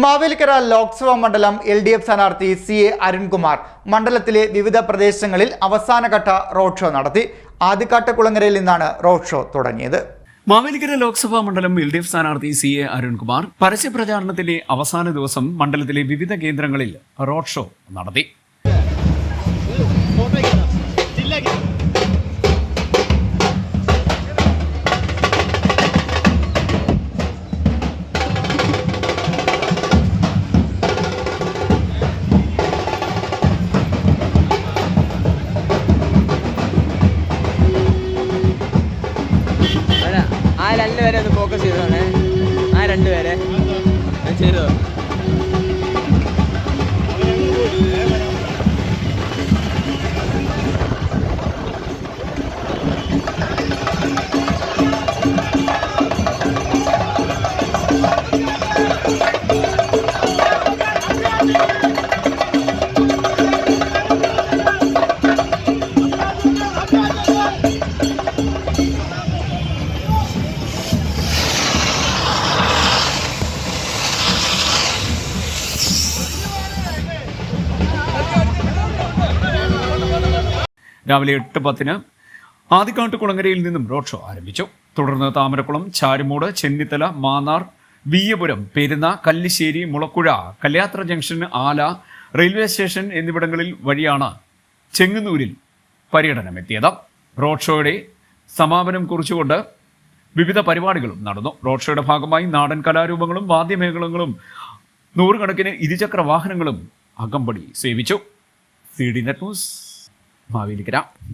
മാവേലിക്കര ലോക്സഭാ മണ്ഡലം L D F സ്ഥാനാർത്ഥി C A Arunkumar മണ്ഡലത്തിലെ വിവിധ പ്രദേശങ്ങളിൽ അവസാനഘട്ട റോഡ് ഷോ നടത്തി. ആദ്യക്കാട്ടുകുളങ്ങരയിൽ നിന്നാണ് റോഡ് ഷോ തുടങ്ങിയത്. മാവേലിക്കര ലോക്സഭാ മണ്ഡലം എൽ ഡി എഫ് സ്ഥാനാർത്ഥി സി എ അരുൺകുമാർ പരസ്യപ്രചാരണത്തിന്റെ അവസാന ദിവസം മണ്ഡലത്തിലെ വിവിധ കേന്ദ്രങ്ങളിൽ റോഡ് ഷോ നടത്തി. ആ രണ്ടുപേരെ ഒന്ന് ഫോക്കസ് ചെയ്തോണേ ആ രണ്ടുപേരെ. ചെയ്തോ രാവിലെ എട്ട് പത്തിന് ആദിക്കാട്ട് കുളങ്ങരയിൽ നിന്നും റോഡ് ഷോ ആരംഭിച്ചു. തുടർന്ന് Thamarakulam Charummood Chennithala Mannar Veeyapuram Perunna Kallissery Mulakuzha Kalyathra junction Ala railway station എന്നിവിടങ്ങളിൽ വഴിയാണ് ചെങ്ങന്നൂരിൽ പര്യടനമെത്തിയത്. റോഡ് ഷോയുടെ സമാപനം കുറിച്ചുകൊണ്ട് വിവിധ പരിപാടികളും നടന്നു. റോഡ് ഷോയുടെ ഭാഗമായി നാടൻ കലാരൂപങ്ങളും വാദ്യമേളങ്ങളും നൂറുകണക്കിന് ഇരുചക്ര വാഹനങ്ങളും അകമ്പടി സേവിച്ചു. C D net news. Mavelikara.